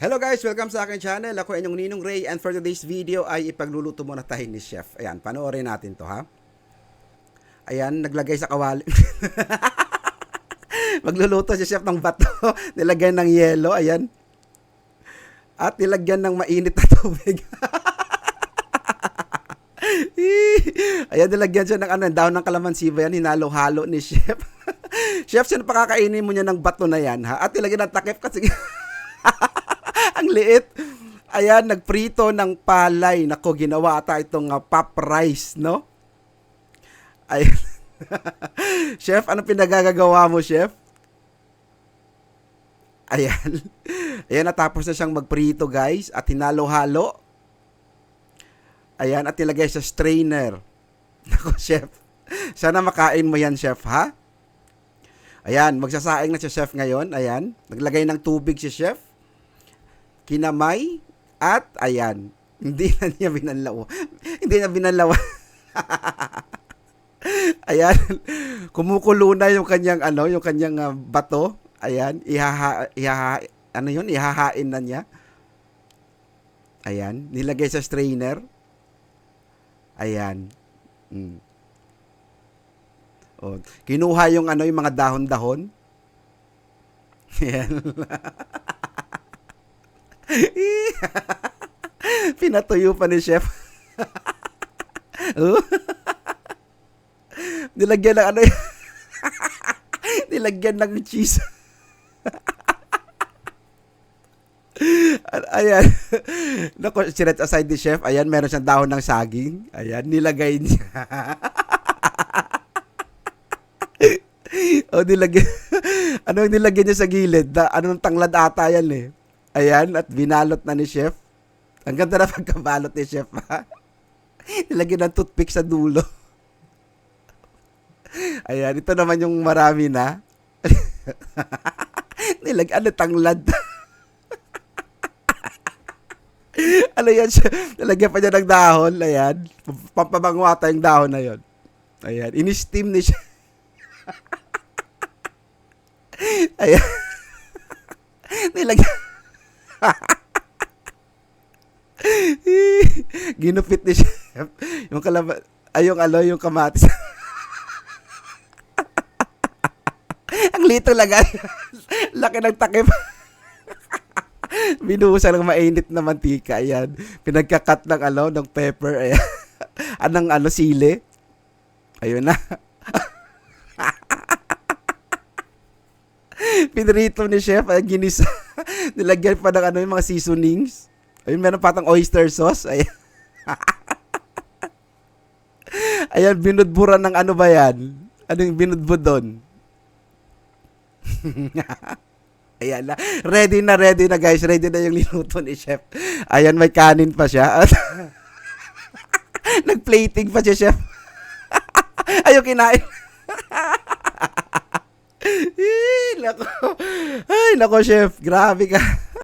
Hello guys, welcome sa akin channel. Ako inyong Ninong Ray and for today's video ay ipagluluto muna tayo ni Chef. Ayan, panoorin natin to ha. Ayan, naglagay sa kawali. Magluluto si Chef ng bato. Nilagyan ng yelo, ayan. At nilagyan ng mainit na tubig. ayan, nilagyan siya ng ano, daon ng kalamansi ba yan, hinalo-halo ni Chef. Chef, sino pakakainin mo niya ng bato na yan, ha? At nilagyan ng takip kasi liit. Ayan, nagprito ng palay. Nako, ginawa ata itong uh, pop rice, no? Ayan. chef, ano pinagagagawa mo, chef? Ayan. Ayan, natapos na siyang magprito, guys. At hinalo-halo. Ayan, at nilagay sa strainer. Nako, chef. Sana makain mo yan, chef, ha? Ayan, magsasaing na si chef ngayon. Ayan, naglagay ng tubig si chef. Kinamay. At, ayan, hindi na niya binanlaw. hindi na binanlaw. ayan, kumukulo na yung kanyang, ano, yung kanyang uh, bato. Ayan, ihaha, ihaha, ano yun, ihahain na niya. Ayan, nilagay sa strainer. Ayan. Mm. Oh, kinuha yung ano yung mga dahon-dahon. Ayan. Pinatuyo pa ni chef. Oh. Nilagyan ng ano Nilagyan ng cheese. Ayan. Naku, sinet aside ni chef. Ayan, meron siyang dahon ng saging. Ayan, nilagay niya. o nilagyan ano yung nilagyan niya sa gilid na ano ng tanglad ata yan eh ayan at binalot na ni chef. Ang ganda na pagkabalot ni chef ha? Nilagyan ng toothpick sa dulo. Ayan ito naman yung marami na. Nilagyan ano tanglad. Ano yan siya nilagyan pa niya ng dahon ayan. Pampabango ata yung dahon na yon ayan in-steam ni siya Ayan. Ginupit ni chef. Yung kalaba, ay yung alo, yung kamatis. Ang lito lang. ay. Laki ng takip. Binuhusan ng mainit na mantika. Ayan. Pinagkakat ng alo, ng pepper. Ayan. Anong ano, sili. Ayun na. Pinrito ni chef, ay ginisa. Nilagyan pa ng ano yung mga seasonings. Ayun, meron patang oyster sauce. Ayan. Ayan, binudburan ng ano ba yan? Ano yung binudbud doon? Ayan na. Ready na, ready na guys. Ready na yung linuto ni chef. Ayan, may kanin pa siya. At Nag-plating pa siya, chef. Ayaw kinain. Ay, nako. Ay, nako, chef. Grabe ka.